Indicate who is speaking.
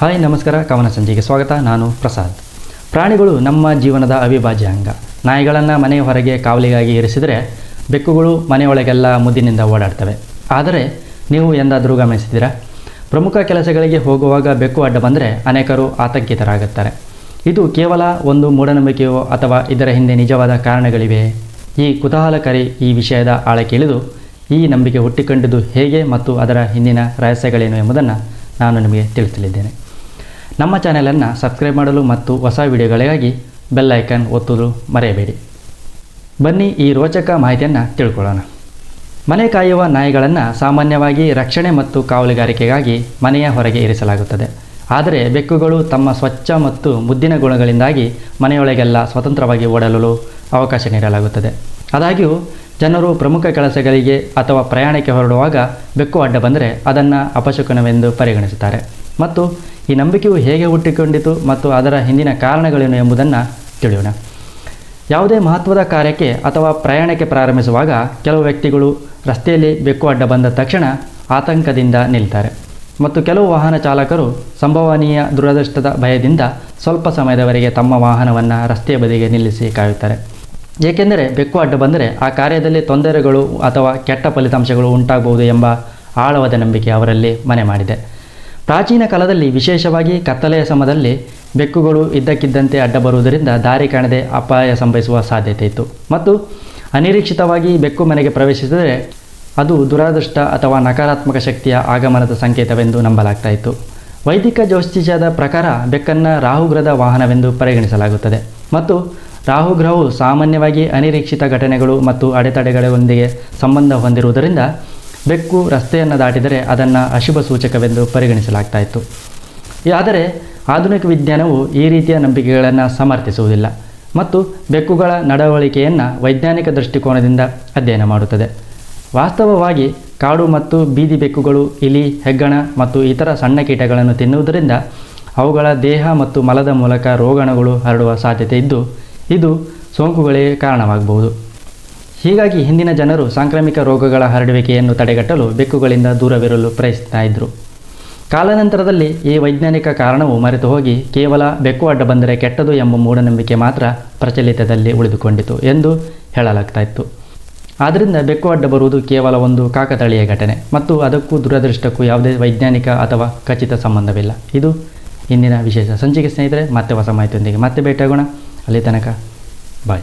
Speaker 1: Hi, ನಮಸ್ಕಾರ, ಕವನ ಸಂಜೆಗೆ ಸ್ವಾಗತ. ನಾನು ಪ್ರಸಾದ್. ಪ್ರಾಣಿಗಳು ನಮ್ಮ ಜೀವನದ ಅವಿಭಾಜ್ಯ ಅಂಗ. ನಾಯಿಗಳನ್ನು ಮನೆ ಹೊರಗೆ ಕಾವಲಿಗಾಗಿ ಇರಿಸಿದರೆ ಬೆಕ್ಕುಗಳು ಮನೆಯೊಳಗೆಲ್ಲ ಮುದ್ದಿನಿಂದ ಓಡಾಡ್ತವೆ. ಆದರೆ ನೀವು ಎಂದಾದರೂ ಗಮನಿಸಿದ್ದೀರಾ? ಪ್ರಮುಖ ಕೆಲಸಗಳಿಗೆ ಹೋಗುವಾಗ ಬೆಕ್ಕು ಅಡ್ಡ ಬಂದರೆ ಅನೇಕರು ಆತಂಕಿತರಾಗುತ್ತಾರೆ. ಇದು ಕೇವಲ ಒಂದು ಮೂಢನಂಬಿಕೆಯೋ ಅಥವಾ ಇದರ ಹಿಂದೆ ನಿಜವಾದ ಕಾರಣಗಳಿವೆ? ಈ ಕುತೂಹಲಕಾರಿ ಈ ವಿಷಯದ ಆಳಕ್ಕೆ ಇಳಿದು ಈ ನಂಬಿಕೆ ಹುಟ್ಟಿಕೊಂಡಿದ್ದು ಹೇಗೆ ಮತ್ತು ಅದರ ಹಿಂದಿನ ರಹಸ್ಯಗಳೇನು ಎಂಬುದನ್ನು ನಾನು ನಿಮಗೆ ತಿಳಿಸಲಿದ್ದೇನೆ. ನಮ್ಮ ಚಾನೆಲನ್ನು ಸಬ್ಸ್ಕ್ರೈಬ್ ಮಾಡಲು ಮತ್ತು ಹೊಸ ವಿಡಿಯೋಗಳಿಗಾಗಿ ಬೆಲ್ ಐಕನ್ ಒತ್ತಲು ಮರೆಯಬೇಡಿ. ಬನ್ನಿ ಈ ರೋಚಕ ಮಾಹಿತಿಯನ್ನು ತಿಳ್ಕೊಳ್ಳೋಣ. ಮನೆ ಕಾಯುವ ನಾಯಿಗಳನ್ನು ಸಾಮಾನ್ಯವಾಗಿ ರಕ್ಷಣೆ ಮತ್ತು ಕಾವಲುಗಾರಿಕೆಗಾಗಿ ಮನೆಯ ಹೊರಗೆ ಇರಿಸಲಾಗುತ್ತದೆ. ಆದರೆ ಬೆಕ್ಕುಗಳು ತಮ್ಮ ಸ್ವಚ್ಛ ಮತ್ತು ಮುದ್ದಿನ ಗುಣಗಳಿಂದಾಗಿ ಮನೆಯೊಳಗೆಲ್ಲ ಸ್ವತಂತ್ರವಾಗಿ ಓಡಲು ಅವಕಾಶ ನೀಡಲಾಗುತ್ತದೆ. ಆದಾಗ್ಯೂ, ಜನರು ಪ್ರಮುಖ ಕೆಲಸಗಳಿಗೆ ಅಥವಾ ಪ್ರಯಾಣಕ್ಕೆ ಹೊರಡುವಾಗ ಬೆಕ್ಕು ಅಡ್ಡ ಬಂದರೆ ಅದನ್ನು ಅಪಶಕುನವೆಂದು ಪರಿಗಣಿಸುತ್ತಾರೆ. ಮತ್ತು ಈ ನಂಬಿಕೆಯು ಹೇಗೆ ಹುಟ್ಟಿಕೊಂಡಿತು ಮತ್ತು ಅದರ ಹಿಂದಿನ ಕಾರಣಗಳೇನು ಎಂಬುದನ್ನು ತಿಳಿಯೋಣ. ಯಾವುದೇ ಮಹತ್ವದ ಕಾರ್ಯಕ್ಕೆ ಅಥವಾ ಪ್ರಯಾಣಕ್ಕೆ ಪ್ರಾರಂಭಿಸುವಾಗ ಕೆಲವು ವ್ಯಕ್ತಿಗಳು ರಸ್ತೆಯಲ್ಲಿ ಬೆಕ್ಕು ಅಡ್ಡ ಬಂದ ತಕ್ಷಣ ಆತಂಕದಿಂದ ನಿಲ್ತಾರೆ. ಮತ್ತು ಕೆಲವು ವಾಹನ ಚಾಲಕರು ಸಂಭವನೀಯ ದುರದೃಷ್ಟದ ಭಯದಿಂದ ಸ್ವಲ್ಪ ಸಮಯದವರೆಗೆ ತಮ್ಮ ವಾಹನವನ್ನು ರಸ್ತೆಯ ಬದಿಗೆ ನಿಲ್ಲಿಸಿ ಕಾಯುತ್ತಾರೆ. ಏಕೆಂದರೆ ಬೆಕ್ಕು ಅಡ್ಡ ಬಂದರೆ ಆ ಕಾರ್ಯದಲ್ಲಿ ತೊಂದರೆಗಳು ಅಥವಾ ಕೆಟ್ಟ ಫಲಿತಾಂಶಗಳು ಉಂಟಾಗಬಹುದು ಎಂಬ ಆಳವಾದ ನಂಬಿಕೆ ಅವರಲ್ಲಿ ಮನೆ ಮಾಡಿದೆ. ಪ್ರಾಚೀನ ಕಾಲದಲ್ಲಿ, ವಿಶೇಷವಾಗಿ ಕತ್ತಲೆಯ ಸಮಯದಲ್ಲಿ ಬೆಕ್ಕುಗಳು ಇದ್ದಕ್ಕಿದ್ದಂತೆ ಅಡ್ಡ ಬರುವುದರಿಂದ ದಾರಿ ಕಾಣದೆ ಅಪಾಯ ಸಂಭವಿಸುವ ಸಾಧ್ಯತೆ ಇತ್ತು. ಮತ್ತು ಅನಿರೀಕ್ಷಿತವಾಗಿ ಬೆಕ್ಕು ಮನೆಗೆ ಪ್ರವೇಶಿಸಿದರೆ ಅದು ದುರಾದೃಷ್ಟ ಅಥವಾ ನಕಾರಾತ್ಮಕ ಶಕ್ತಿಯ ಆಗಮನದ ಸಂಕೇತವೆಂದು ನಂಬಲಾಗ್ತಾ ಇತ್ತು. ವೈದಿಕ ಜ್ಯೋತಿಷ್ಯದ ಪ್ರಕಾರ ಬೆಕ್ಕನ್ನು ರಾಹುಗ್ರಹದ ವಾಹನವೆಂದು ಪರಿಗಣಿಸಲಾಗುತ್ತದೆ. ಮತ್ತು ರಾಹುಗ್ರಹವು ಸಾಮಾನ್ಯವಾಗಿ ಅನಿರೀಕ್ಷಿತ ಘಟನೆಗಳು ಮತ್ತು ಅಡೆತಡೆಗಳೊಂದಿಗೆ ಸಂಬಂಧ ಹೊಂದಿರುವುದರಿಂದ ಬೆಕ್ಕು ರಸ್ತೆಯನ್ನು ದಾಟಿದರೆ ಅದನ್ನು ಅಶುಭ ಸೂಚಕವೆಂದು ಪರಿಗಣಿಸಲಾಗ್ತಾ ಇತ್ತು ಆದರೆ ಆಧುನಿಕ ವಿಜ್ಞಾನವು ಈ ರೀತಿಯ ನಂಬಿಕೆಗಳನ್ನು ಸಮರ್ಥಿಸುವುದಿಲ್ಲ ಮತ್ತು ಬೆಕ್ಕುಗಳ ನಡವಳಿಕೆಯನ್ನು ವೈಜ್ಞಾನಿಕ ದೃಷ್ಟಿಕೋನದಿಂದ ಅಧ್ಯಯನ ಮಾಡುತ್ತದೆ. ವಾಸ್ತವವಾಗಿ ಕಾಡು ಮತ್ತು ಬೀದಿ ಬೆಕ್ಕುಗಳು, ಇಲಿ, ಹೆಗ್ಗಣ ಮತ್ತು ಇತರ ಸಣ್ಣ ಕೀಟಗಳನ್ನು ತಿನ್ನುವುದರಿಂದ ಅವುಗಳ ದೇಹ ಮತ್ತು ಮಲದ ಮೂಲಕ ರೋಗಾಣುಗಳು ಹರಡುವ ಸಾಧ್ಯತೆ ಇದ್ದು, ಇದು ಸೋಂಕುಗಳಿಗೆ ಕಾರಣವಾಗಬಹುದು. ಹೀಗಾಗಿ ಹಿಂದಿನ ಜನರು ಸಾಂಕ್ರಾಮಿಕ ರೋಗಗಳ ಹರಡುವಿಕೆಯನ್ನು ತಡೆಗಟ್ಟಲು ಬೆಕ್ಕುಗಳಿಂದ ದೂರವಿರಲು ಪ್ರಯತ್ನಿಸ್ತಾ ಇದ್ದರು ಕಾಲಾನಂತರದಲ್ಲಿ ಈ ವೈಜ್ಞಾನಿಕ ಕಾರಣವು ಮರೆತು ಹೋಗಿ ಕೇವಲ ಬೆಕ್ಕು ಅಡ್ಡ ಬಂದರೆ ಕೆಟ್ಟದು ಎಂಬ ಮೂಢನಂಬಿಕೆ ಮಾತ್ರ ಪ್ರಚಲಿತದಲ್ಲಿ ಉಳಿದುಕೊಂಡಿತು ಎಂದು ಹೇಳಲಾಗ್ತಾ ಇತ್ತು. ಆದ್ದರಿಂದ ಬೆಕ್ಕು ಅಡ್ಡ ಬರುವುದು ಕೇವಲ ಒಂದು ಕಾಕತಳೀಯ ಘಟನೆ ಮತ್ತು ಅದಕ್ಕೂ ದುರದೃಷ್ಟಕ್ಕೂ ಯಾವುದೇ ವೈಜ್ಞಾನಿಕ ಅಥವಾ ಖಚಿತ ಸಂಬಂಧವಿಲ್ಲ. ಇದು ಇಂದಿನ ವಿಶೇಷ. ಸಂಚಿಕೆ ಸ್ನೇಹಿತರೆ, ಮತ್ತೆ ಹೊಸ ಮಾಹಿತಿಯೊಂದಿಗೆ ಮತ್ತೆ ಭೇಟಿಯಾಗೋಣ. ಅಲ್ಲಿ ತನಕ, ಬಾಯ್.